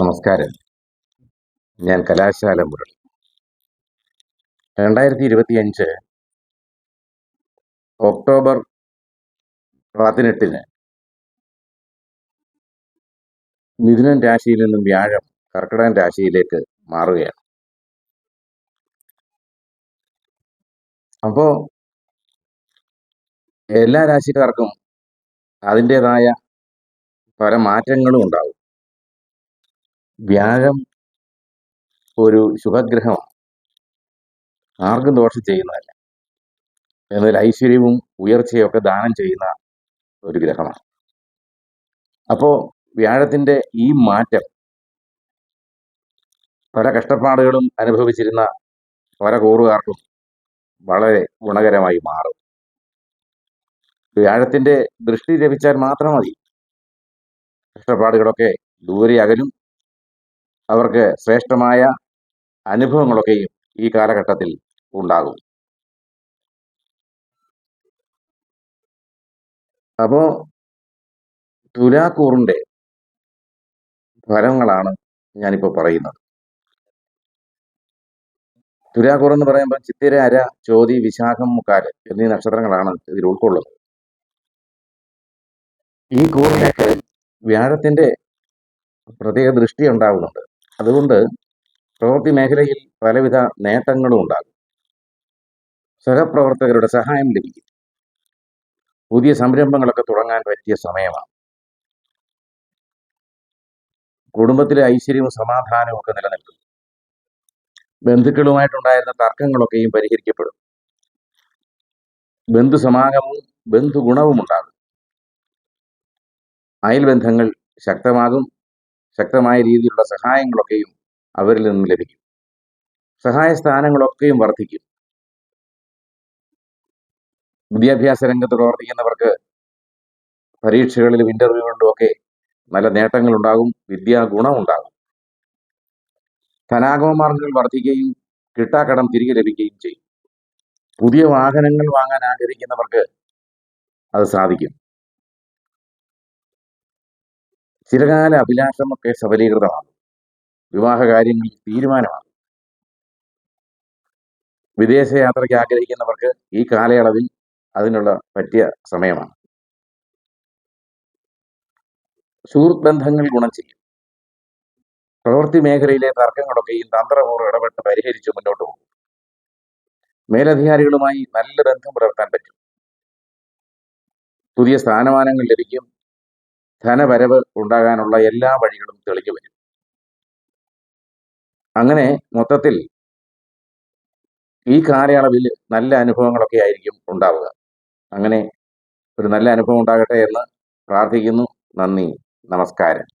നമസ്കാരം. ഞാൻ കലാശാല മുരളി. രണ്ടായിരത്തി ഇരുപത്തിയഞ്ച് ഒക്ടോബർ പതിനെട്ടിന് മിഥുനൻ രാശിയിൽ നിന്നും വ്യാഴം കർക്കിടകൻ രാശിയിലേക്ക് മാറുകയാണ്. അപ്പോൾ എല്ലാ രാശിക്കാർക്കും അതിന്റെതായ പല മാറ്റങ്ങളും ഉണ്ടാവും. വ്യാഴം ഒരു ശുഭഗ്രഹമാണ് ആർക്കും ദോഷം ചെയ്യുന്നതല്ല. എന്നാൽ ഐശ്വര്യവും ഉയർച്ചയും ഒക്കെ ദാനം ചെയ്യുന്ന ഒരു ഗ്രഹമാണ്. അപ്പോൾ വ്യാഴത്തിന്റെ ഈ മാറ്റം പല കഷ്ടപ്പാടുകളും അനുഭവിച്ചിരുന്ന പല കൂറുകാർക്കും വളരെ ഗുണകരമായി മാറും. വ്യാഴത്തിന്റെ ദൃഷ്ടി ലഭിച്ചാൽ മാത്രം മതി. കഷ്ടപ്പാടുകളൊക്കെ ദൂരെ അകലും അവർക്ക് ശ്രേഷ്ഠമായ അനുഭവങ്ങളൊക്കെയും ഈ കാലഘട്ടത്തിൽ ഉണ്ടാകും. അപ്പോ തുലാക്കൂറിന്റെ ഫലങ്ങളാണ് ഞാനിപ്പോൾ പറയുന്നത്. തുലാക്കൂർ എന്ന് പറയുമ്പോൾ ചിത്തിര അര ചോതി വിശാഖം മുക്കാൽ എന്നീ നക്ഷത്രങ്ങളാണ് ഇതിൽ ഉൾക്കൊള്ളുന്നത്. ഈ കൂറിലേക്ക് വ്യാഴത്തിന്റെ പ്രത്യേക ദൃഷ്ടി ഉണ്ടാകുന്നുണ്ട് അതുകൊണ്ട് പ്രവൃത്തി മേഖലയിൽ പലവിധ നേട്ടങ്ങളും ഉണ്ടാകും. സഹപ്രവർത്തകരുടെ സഹായം ലഭിക്കും. പുതിയ സംരംഭങ്ങളൊക്കെ തുടങ്ങാൻ പറ്റിയ സമയമാണ്. കുടുംബത്തിലെ ഐശ്വര്യവും സമാധാനവും ഒക്കെ നിലനിൽക്കും. ബന്ധുക്കളുമായിട്ടുണ്ടായിരുന്ന തർക്കങ്ങളൊക്കെയും പരിഹരിക്കപ്പെടും. ബന്ധുസമാഗമവും ബന്ധുഗുണവും ഉണ്ടാകും. അയൽബന്ധങ്ങൾ ശക്തമാകും. ശക്തമായ രീതിയിലുള്ള സഹായങ്ങളൊക്കെയും അവരിൽ നിന്നും ലഭിക്കും. സഹായ സ്ഥാനങ്ങളൊക്കെയും വർദ്ധിക്കും. വിദ്യാഭ്യാസ രംഗത്ത് പ്രവർത്തിക്കുന്നവർക്ക് പരീക്ഷകളിലും ഇന്റർവ്യൂകളിലും ഒക്കെ നല്ല നേട്ടങ്ങൾ ഉണ്ടാകും വിദ്യാ ഗുണമുണ്ടാകും. ധനാഗമ മാർഗങ്ങൾ വർദ്ധിക്കുകയും കിട്ടാക്കടം തിരികെ ലഭിക്കുകയും ചെയ്യും. പുതിയ വാഹനങ്ങൾ വാങ്ങാൻ ആഗ്രഹിക്കുന്നവർക്ക് അത് സാധിക്കും. ചിരകാല അഭിലാഷമൊക്കെ സബലീകൃതമാണ്. വിവാഹ കാര്യങ്ങളിൽ തീരുമാനമാണ്. വിദേശ യാത്രയ്ക്ക് ആഗ്രഹിക്കുന്നവർക്ക് ഈ കാലയളവിൽ അതിനുള്ള പറ്റിയ സമയമാണ്. സുഹൃത്ത് ബന്ധങ്ങൾ ഗുണം ചെയ്യും. പ്രവൃത്തി മേഖലയിലെ തർക്കങ്ങളൊക്കെയും തന്ത്രപൂർവം ഇടപെട്ട് പരിഹരിച്ച് മുന്നോട്ട് പോകും. മേലധികാരികളുമായി നല്ല ബന്ധം പുലർത്താൻ പറ്റും. പുതിയ സ്ഥാനമാനങ്ങൾ ലഭിക്കും. ധനവരവ് ഉണ്ടാകാനുള്ള എല്ലാ വഴികളും തെളിഞ്ഞു വരും. അങ്ങനെ മൊത്തത്തിൽ ഈ കാലയളവിൽ നല്ല അനുഭവങ്ങളൊക്കെ ആയിരിക്കും ഉണ്ടാവുക. അങ്ങനെ ഒരു നല്ല അനുഭവം ഉണ്ടാകട്ടെ എന്ന് പ്രാർത്ഥിക്കുന്നു. നന്ദി. നമസ്കാരം.